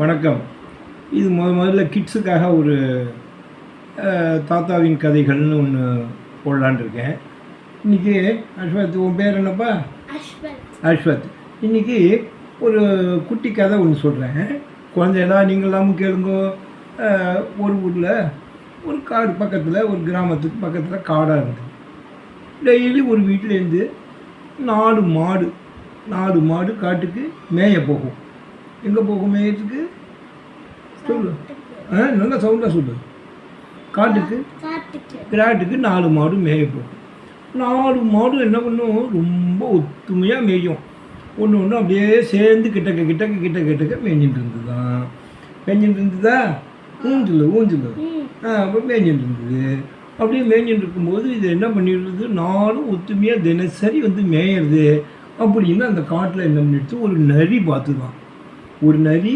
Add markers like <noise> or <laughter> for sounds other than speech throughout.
வணக்கம். இது முத முதல்ல கிட்ஸுக்காக ஒரு தாத்தாவின் கதைகள்னு ஒன்று போடலான்னு இருக்கேன் இன்றைக்கி அஸ்வத் உன் பேர் என்னப்பா? அஸ்வத். இன்றைக்கி ஒரு குட்டி கதை ஒன்று சொல்கிறேன் குழந்தையெல்லாம் நீங்களாமும் கேளுங்கோ. ஒரு ஊரில் ஒரு காடு பக்கத்தில் ஒரு கிராமத்துக்கு பக்கத்தில் காடாக இருந்தது. டெய்லி ஒரு வீட்டிலேருந்து நாலு மாடு நாலு மாடு காட்டுக்கு மேய போகும். எங்கே போகும் மேயத்துக்கு சொல்லு. ஆ நல்லா சவுண்டாக சொல்லு. காட்டுக்கு. கிராட்டுக்கு நாலு மாடு மேய போகும். நாலு மாடு என்ன பண்ணும்? ரொம்ப ஒத்துமையாக மேயும். ஒன்று ஒன்று அப்படியே சேர்ந்து கிட்டக்க கிட்டக்க கிட்ட கிட்டக்க மேய்ஞ்சிட்டு இருந்ததுதான் மேய்ஞ்சிட்டு இருந்ததா? ஊஞ்சல் ஊஞ்சல். ஆ அப்போ மேய்ஞ்சிட்டு இருந்தது. அப்படியே மேய்ஞ்சிட்டு இருக்கும்போது இது என்ன பண்ணிடுறது நானும் ஒத்துமையாக தினசரி வந்து மேயறது அப்படின்னு அந்த காட்டில் என்ன பண்ணிடுச்சு? ஒரு நரி பார்த்து தான் ஒரு நரி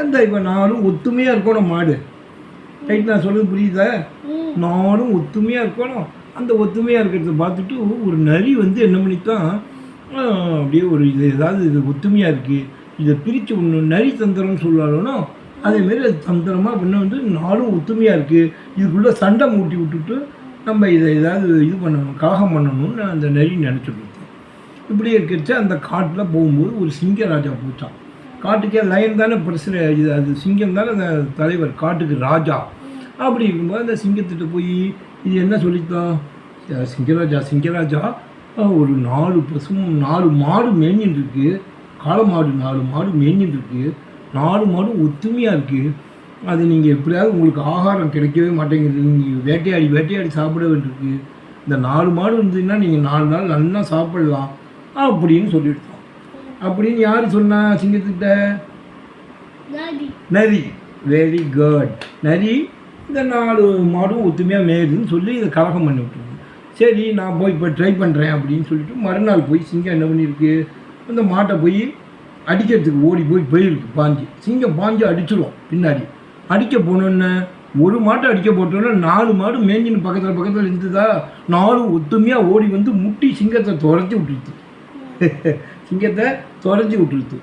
அந்த இப்போ நானும் ஒத்துமையாக இருக்கணும் மாடு. ரைட் நான் சொல்கிறது புரியுதா? நானும் ஒத்துமையாக இருக்கணும். அந்த ஒத்துமையாக இருக்கிறத பார்த்துட்டு ஒரு நரி வந்து என்ன பண்ணித்தான் அப்படியே ஒரு இது ஏதாவது இது ஒத்துமையாக இருக்குது இதை பிரித்து ஒன்று நரி தந்திரம்னு சொல்லாலும் அதேமாரி அது தந்திரமாக பண்ண வந்து நானும் ஒத்துமையாக இருக்குது இதுக்குள்ளே சண்டை மூட்டி விட்டுட்டு நம்ம இதை ஏதாவது இது பண்ணணும் கலகம் பண்ணணும்னு அந்த நரி நினச்சிட்டு இருந்தேன் இப்படி இருக்கிறச்சு அந்த காட்டில் போகும்போது ஒரு சிங்கராஜா போச்சான் காட்டுக்கே லயன் தானே பிரசிட இது அது சிங்கம் தானே அந்த தலைவர் காட்டுக்கு ராஜா. அப்படி இருக்கும்போது அந்த சிங்கத்திட்ட போய் இது என்ன சொல்லித்தான்? சிங்கராஜா சிங்கராஜா ஒரு நாலு பசும் நாலு மாடு மேய்ஞ்சிட்டு இருக்கு காளை மாடு நாலு மாடு மேய்ஞ்சிட்டு இருக்கு நாலு மாடும் ஒத்துமையாக இருக்குது அது நீங்கள் எப்படியாவது உங்களுக்கு ஆகாரம் கிடைக்கவே மாட்டேங்குது. நீங்கள் வேட்டையாடி வேட்டையாடி சாப்பிட வேண்டியிருக்கு. இந்த நாலு மாடு இருந்ததுன்னா நீங்கள் நாலு நாள் நல்லா சாப்பிடலாம். அப்படின்னு சொல்லிவிட்டு அப்படின்னு யார் சொன்னா சிங்கத்துக்கிட்ட டாடி நரி. வெரி குட் நரி இந்த நாலு மாடும் ஒத்துமையாக மேயுதுன்னு சொல்லி இதை கலகம் பண்ணி விட்டுருங்க சரி நான் போய் இப்போ ட்ரை பண்ணுறேன் அப்படின்னு சொல்லிட்டு மறுநாள் போய் சிங்கம் என்ன பண்ணியிருக்கு அந்த மாட்டை போய் அடிக்கிறதுக்கு ஓடி போய் போயிருக்கு பாஞ்சு. சிங்கம் பாஞ்சு அடிச்சிடும் பின்னாடி. அடிக்க போனோன்னே ஒரு மாட்டை அடிக்க போட்டோன்னே நாலு மாடு மேஞ்சின்னு பக்கத்தில் பக்கத்தில் இருந்ததா நாலும் ஒத்துமையாக ஓடி வந்து முட்டி சிங்கத்தை துரத்தி விட்டுருச்சு. சிங்கத்தை துரத்தி விட்டுருச்சு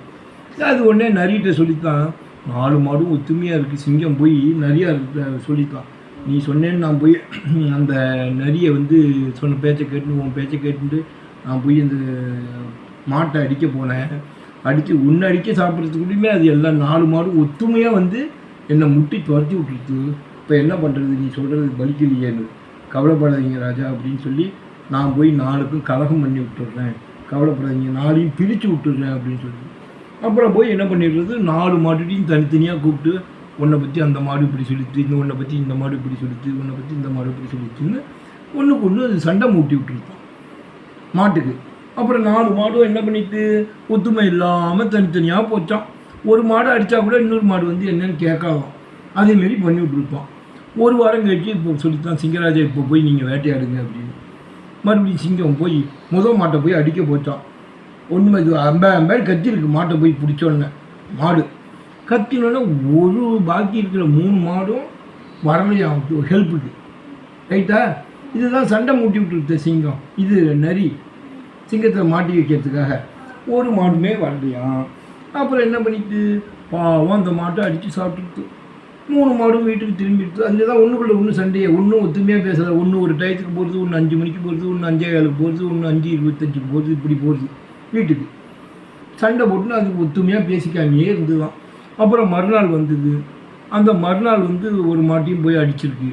அது உடனே நரிகிட்ட சொல்லித்தான் நாலு மாடும் ஒத்துமையாக இருக்குது சிங்கம் போய் நிறையா சொல்லித்தான். நீ சொன்னேன்னு நான் போய் <clears throat> அந்த நரியை வந்து சொன்ன பேச்சை கேட்டு உன் பேச்சை கேட்டுட்டு நான் போய் அந்த மாட்டை அடிக்க போனேன். அடித்து உன்னை அடிக்க சாப்பிட்றதுக்குள்ளேயுமே அது எல்லாம் நாலு மாடும் ஒத்துமையாக வந்து என்னை முட்டி துரத்தி விட்டுருச்சு இப்போ என்ன பண்ணுறது நீ சொல்கிறது பலிக்கலையேன்னு. கவலைப்படாதீங்க ராஜா அப்படின்னு சொல்லி நான் போய் நாளுக்கும் கலகம் பண்ணி விட்டுடுறேன் கவலைப்படாதீங்க. நாளையும் பிரித்து விட்டுடுறேன் அப்படின்னு சொல்லி. அப்புறம் போய் என்ன பண்ணிடுறது? நாலு மாட்டுட்டையும் தனித்தனியாக கூப்பிட்டு உன்னை பற்றி அந்த மாடு இப்படி சொல்லிச்சு இந்த உன்னை பற்றி இந்த மாடு இப்படி சொல்லிச்சு உன்னை பற்றி இந்த மாடு இப்படி சொல்லிச்சுன்னு ஒன்றுக்கு ஒன்று அது சண்டை மூட்டி விட்டுருப்பான் மாட்டுக்கு. அப்புறம் நாலு மாடும் என்ன பண்ணிட்டு ஒத்துமை இல்லாமல் தனித்தனியாக போச்சான் ஒரு மாடு அடித்தா கூட இன்னொரு மாடு வந்து என்னன்னு கேட்காதான். அதேமாரி பண்ணி விட்டுருப்பான். ஒரு வாரம் கழிச்சு இப்போ சொல்லித்தான் சிங்கராஜா இப்போ போய் நீங்கள் வேட்டையாடுங்க அப்படின்னு. மறுபடியும் சிங்கம் போய் முதல் மாட்டை போய் அடிக்க போச்சான் ஒன்றுமே இது அம்ப அம்பேர் கத்திருக்கு மாட்டை போய் பிடிச்சோன்னே. மாடு. கத்தினோடனே ஒரு பாக்கி இருக்கிற மூணு மாடும் வரலையாம் ஹெல்ப்புக்கு ரைட்டா இதுதான் சண்டை மூட்டி விட்டுருத்த சிங்கம். இது நரி. சிங்கத்தை மாட்டி வைக்கிறதுக்காக. ஒரு மாடுமே வரலையாம். அப்புறம் என்ன பண்ணிட்டு? பாவம் அந்த மாட்டை அடித்து சாப்பிட்டுட்டு மூணு மாடும் வீட்டுக்கு திரும்பிடுது அங்கே தான் ஒன்றுக்குள்ள ஒன்று சண்டையே. ஒன்றும் ஒத்துமையாக பேசலை ஒன்று ஒரு டயத்துக்கு போகிறது ஒன்று அஞ்சு மணிக்கு போகிறது ஒன்று அஞ்சே காலுக்கு போகிறது ஒன்று அஞ்சு இருபத்தஞ்சுக்கு போகிறது இப்படி போகிறது வீட்டுக்கு. சண்டை போட்டுன்னு அதுக்கு ஒத்துமையாக பேசிக்காமையே இருந்துதான் அப்புறம் மறுநாள் வந்தது. அந்த மறுநாள் வந்து ஒரு மாட்டையும் போய் அடிச்சிருக்கு.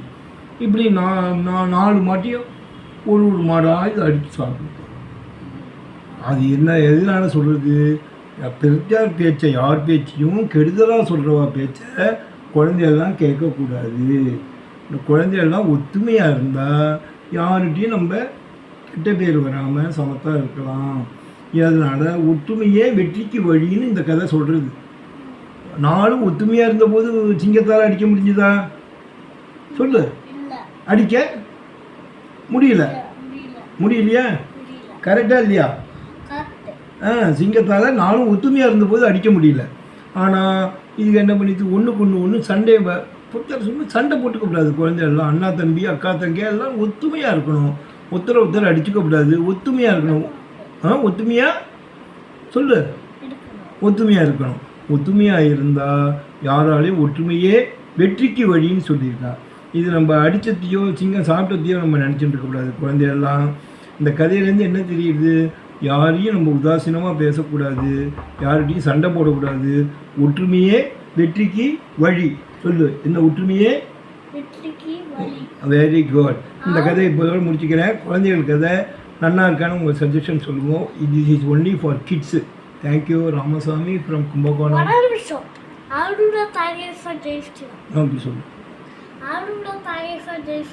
இப்படி நான் நான் நாலு மாட்டையும் ஒரு ஒரு மாடாக இது அடித்து சாப்பிட்டு அது என்ன எதனால சொல்கிறது பெருத்தார் பேச்சை யார் பேச்சையும் கெடுதலாக சொல்கிறவா பேச்சை குழந்தையெல்லாம் கேட்கக்கூடாது. இந்த குழந்தையெல்லாம் ஒத்துமையாக இருந்தால் யார்கிட்டையும் நம்ம கெட்ட பேர் வராமல் சமத்தாக இருக்கலாம். அதனால் ஒற்றுமையே வெற்றிக்கு வழின்னு இந்த கதை சொல்கிறது நானும் ஒத்துமையாக இருந்தபோது சிங்கத்தால் அடிக்க முடிஞ்சுதா? சொல்லு. அடிக்க முடியல. முடியல முடியலையா? முடியல கரெக்டாக இல்லையா ஆ சிங்கத்தால் நானும் ஒத்துமையாக இருந்தபோது அடிக்க முடியல. ஆனால் இதுக்கு என்ன பண்ணிட்டு ஒன்றுக்கு ஒன்று ஒன்று சண்டே பொறுத்தவரை சும்மா சண்டை போட்டுக்கக்கூடாது. குழந்தைகள்லாம் அண்ணா தம்பி அக்கா தங்கி எல்லாம் ஒத்துமையாக இருக்கணும். ஒருத்தரை ஒருத்தர் அடிச்சுக்கக்கூடாது. ஒத்துமையாக இருக்கணும். ஆ ஒத்துமையாக சொல்லு. ஒத்துமையாக இருக்கணும். ஒத்துமையாக இருந்தால் யாராலையும் ஒற்றுமையே வெற்றிக்கு வழின்னு சொல்லியிருக்கா. இது நம்ம அடித்தத்தையோ சிங்கம் சாப்பிட்டதையோ நம்ம நினச்சிட்டு இருக்கக்கூடாது. குழந்தையெல்லாம் இந்த கதையிலேருந்து என்ன தெரியுது? யாரையும் நம்ம உதாசீனமாக பேசக்கூடாது யார்கிட்டையும் சண்டை போடக்கூடாது. ஒற்றுமையே வெற்றிக்கு வழி. சொல்லு இந்த ஒற்றுமையே? வெரி குட் இந்த கதையை இப்போதோட முடிச்சுக்கிறேன். குழந்தைகள் கதை நன்னா இருக்கான்னு உங்கள் சஜஷன் சொல்லுவோம். இது is only for kids thank you Ramasamy from Kumbakonam ஆளுட தாகேச ஜெயிச்சிடும் அப்படி சொல்லு. ஆளுட தாகேச ஜெயிச்சிடும்